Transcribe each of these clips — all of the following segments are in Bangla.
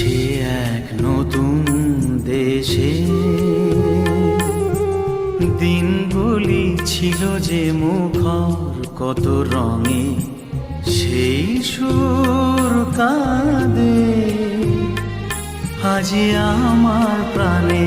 সে এক নতুন দেশে। দিনগুলি ছিল যে মুখর, কত রঙে সেই সুর কাঁদে। আজি আমার প্রাণে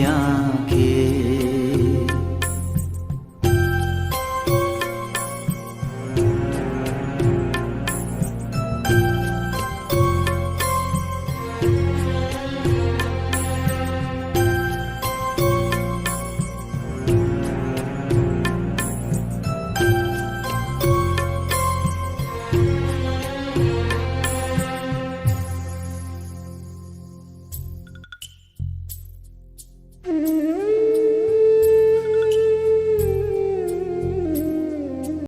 या